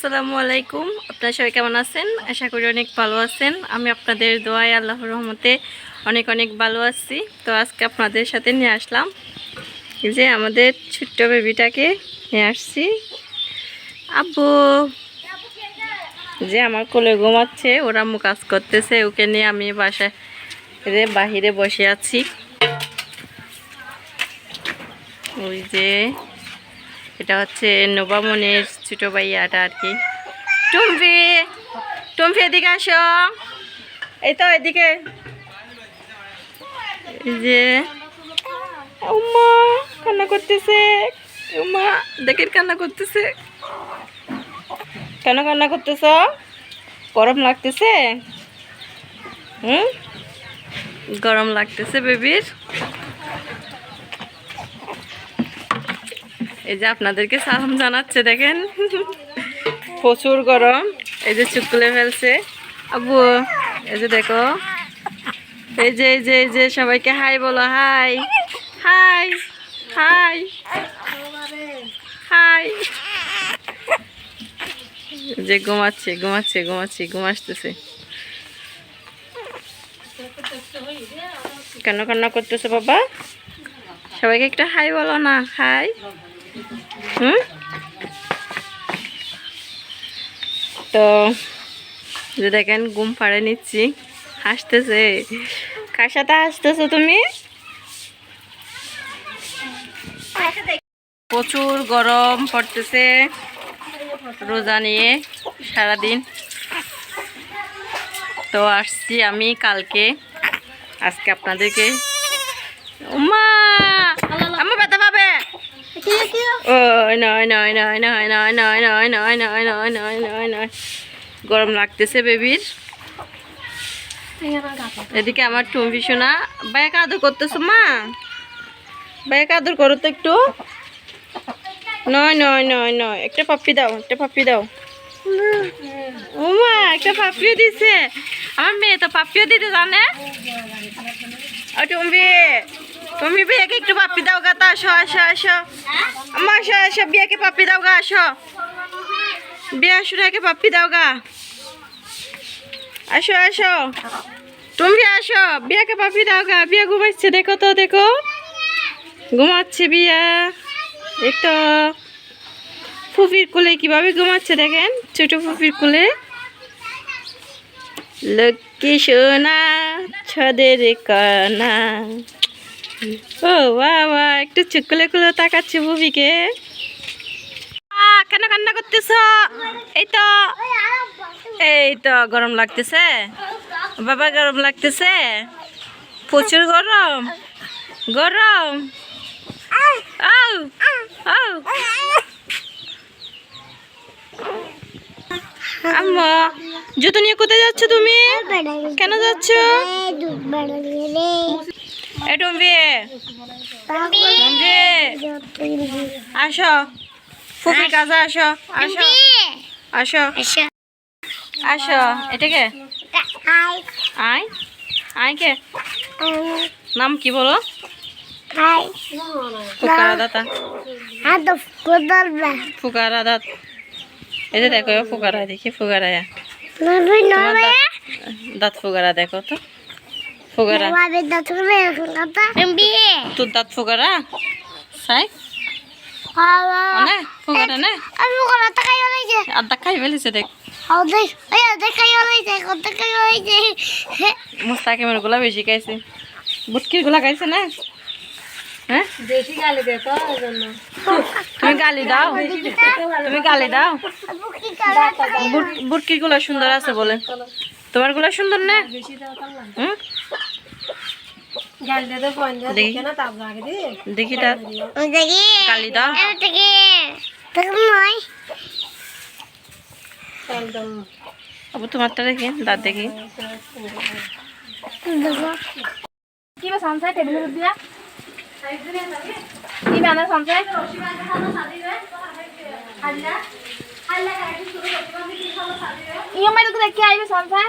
আসসালামু আলাইকুম। আপনারা সবাই কেমন আছেন? আশা করি অনেক ভালো আছেন। আমি আপনাদের দোয়ায় আল্লাহ রহমতে অনেক অনেক ভালো আছি। তো আজকে আপনাদের সাথে নিয়ে আসলাম। যে আমাদের ছোট্ট বেবিটাকে নিয়ে আসছি। আব্বু! যে আমার কোলে ঘুমাচ্ছে, ওরা মুখ কাজ করতেছে, ওকে নিয়ে আমি বাসায় বাহিরে বসে আছি। ওই যে এটা হচ্ছে নবামনের ছোটো ভাইয়াটা আর কি। টুমফি টুমফি এদিকে আসো। এই তো এদিকে। যে উমা কান্না করতেছে। উমা দেখেন কান্না করতেছে। কেন কান্না করতেছ? গরম লাগতেছে? হুম? গরম লাগতেছে বেবির। এই যে আপনাদেরকে সালাম জানাচ্ছে, দেখেন। প্রচুর গরম। এই যে চুপ তুলে ফেলছে। আবু এই যে দেখো। এই যে এই যে এই যে, সবাইকে হাই বলো, হাই। High high. হাই। যে ঘুমাচ্ছে ঘুমাচ্ছে ঘুমাচ্ছে ঘুমাসতেছে কেন কান্না করতেছে বাবা? সবাইকে একটা হাই বলো না, হাই। হুম? তো, যে দেখেন ঘুম পাড়ে নিচ্ছি। হাসতেছে। কার সাথে হাসতেছো তুমি? প্রচুর গরম পড়তেছে রোজা নিয়ে সারাদিন। তো আসছি আমি কালকে। আজকে আপনাদেরকে উমা গরম লাগতেছে বেবির এদিকে আমার টুম্বি সোনা ব্যাগ আদর করতেছো মা ব্যাগ আদর করো তো একটু নয় নয় নয় নয় একটা পাপ্পি দাও একটা পাপ্পি দাও উমা একটা পাপ্পিও দিছে আমার মেয়ে তো পাপ্পিও দিতে জানে ও তুমি বিয়েকে একটু পাপ্পি দাও গা, তা আসো আসো আসো। আমা আসো আসো, বিয়েকে পাপ্পি দাও গা, আসো। বিয়ে আসো রেখে পাপ্পি দাও গা। আসো আসো। তুমি আসো, বিয়াকে পাপি দাও গা, বিয়া ঘুমাচ্ছে, দেখো তো, দেখো। ঘুমাচ্ছে বিয়া। এই তো। ফুফির কোলে কীভাবে ঘুমাচ্ছে দেখেন, ছোট ফুফির কোলে। লক্ষ্মী সোনা, ছদের কানা। ও বা বা একটু চুকলে কুলে তাকাচ্ছে বুবিকে কেন কান্না করতেছ? এই তো এই তো, গরম লাগতেছে। বাবা, গরম লাগতেছে? প্রচুর গরম। গরম। আউ আউ। জুতো নিয়ে কোথায় যাচ্ছ তুমি? কেন যাচ্ছ? এ টুম্বি টুম্বি আসো। ফুফির কাছে আসো। আসো। আসো। আসো। এটাকে আয়। আয়? কে? নাম কি বলো? ফুকারা দাতা ফুকারা দাত এই যে দেখো ফুকারা দেখি ফুকারা দাঁত ফুকারা দেখো তো। তোর দাঁত ফুকারা চাই না ফুকারা না? আদা খাই ফেলেছে। দেখ। মুস্তাকিমেরগুলা বেশি খাইছে। বুটকিরগুলা খাইছে না? হ্যাঁ? তুমি গালি দাও। তুমি গালি দাও। বুটকিরগুলা সুন্দর আছে বলে। তোমারগুলা সুন্দর না? হুম? দেখি। কালি দাও। আবু তোমারটা দেখি দাঁত দেখি। কি বা সঞ্চয় টেবিলের উপর দিয়া। কি বানা সঞ্চয় ইয়ে দেখি দেখে আইবে সঞ্চয়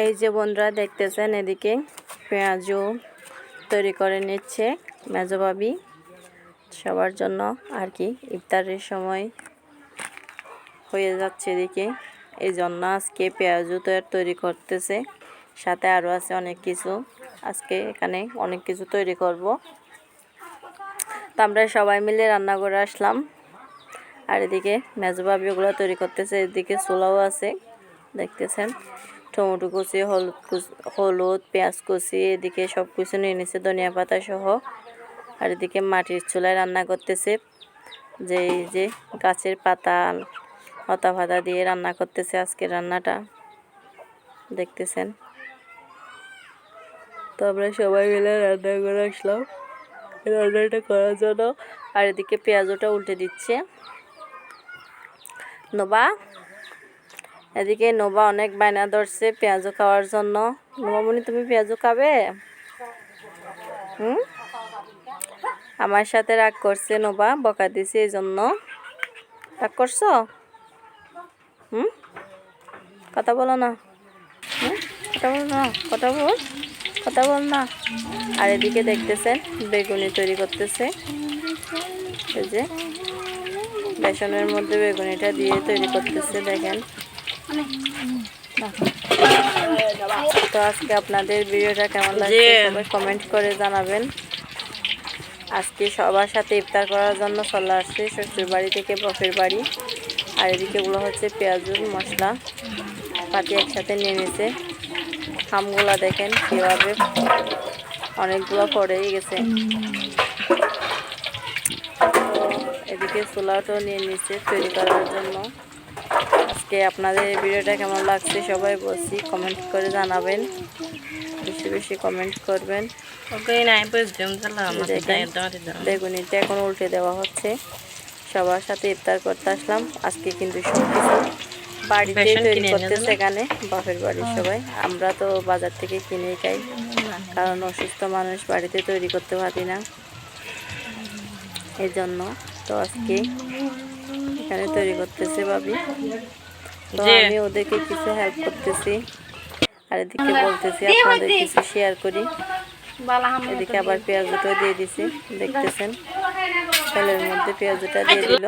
এই যে বন্ধুরা দেখতেছেন এদিকে পেঁয়াজও তৈরি করে নিচ্ছে মেজো ভাবি। সবার জন্য আর কি ইফতারের সময় হয়ে যাচ্ছে এদিকে। এই জন্য আজকে পেঁয়াজও তৈরি করতেছে। সাথে আরও আছে অনেক কিছু। আজকে এখানে অনেক কিছু তৈরি করব। তো আমরা সবাই মিলে রান্না করে আসলাম। আর এদিকে মেজো ভাবি ওগুলো তৈরি করতেছে। এদিকে ছোলাও আছে। দেখতেছেন? টমেটো কুচি, হলুদ হলুদ, পেঁয়াজ কুচি, এদিকে সব কিছু নিয়ে নিছে ধনিয়া পাতা সহ। আর এদিকে মাটির চুলায় রান্না করতেছে। যে এই যে গাছের পাতা, লতা পাতা দিয়ে রান্না করতেছে আজকে রান্নাটা। দেখতেছেন? তো আমরা সবাই মিলে রান্না করে আসলাম। রান্নাটা করার জন্য। আর এদিকে পেঁয়াজটা উল্টে দিচ্ছে। নোবা এদিকে নোবা অনেক বায়না ধরছে পেঁয়াজও খাওয়ার জন্য। নোবামণি, তুমি পেঁয়াজও খাবে? হুম? আমার সাথে রাগ করছে নোবা, বকা দিছে এই জন্য রাগ করছ? হুম? কথা বলো না? কথা বলো না, কথা বল কথা বল না। আর এদিকে দেখতেছেন, বেগুনি তৈরি করতেছে। এই যে, বেসনের মধ্যে বেগুনিটা দিয়ে তৈরি করতেছে, দেখেন। তো আজকে আপনাদের ভিডিওটা কেমন লাগছে সবাই কমেন্ট করে জানাবেন। আজকে সবার সাথে ইফতার করার জন্য চলে আসছে শ্বশুর বাড়ি থেকে বফের বাড়ি। আর এদিকে গুলো হচ্ছে পেঁয়াজুর মশলা। পাতি একসাথে নিয়ে নিয়েছে। হামগুলা দেখেন কীভাবে অনেকগুলো পড়েই গেছে। এদিকে চুলাটাও নিয়ে নিচ্ছে তৈরি করার জন্য। আজকে আপনাদের ভিডিওটা কেমন লাগছে সবাই বলছি কমেন্ট করে জানাবেন। বেশি বেশি কমেন্ট করবেন। দেখেন, বেগুনিটা এখন উল্টে দেওয়া হচ্ছে। সবার সাথে ইফতার করতে আসলাম। আজকে কিন্তু সব কিছু বাড়িতে তৈরি করতে সেখানে বাপের বাড়ির সবাই। আমরা তো বাজার থেকে কিনেই খাই। কারণ অসুস্থ মানুষ বাড়িতে তৈরি করতে পারি না। এই জন্য তো আজকে এখানে তৈরি করতেছে ভাবি। তো আমি ওদেরকে কিছু হেল্প করতেছি। আর এদিকে বলতেছি আপনাদের কিছু শেয়ার করি। এদিকে আবার পেঁয়াজটা দিয়ে দিছি। দেখতেছেন? তেলের মধ্যে পেঁয়াজটা দিয়ে দিল।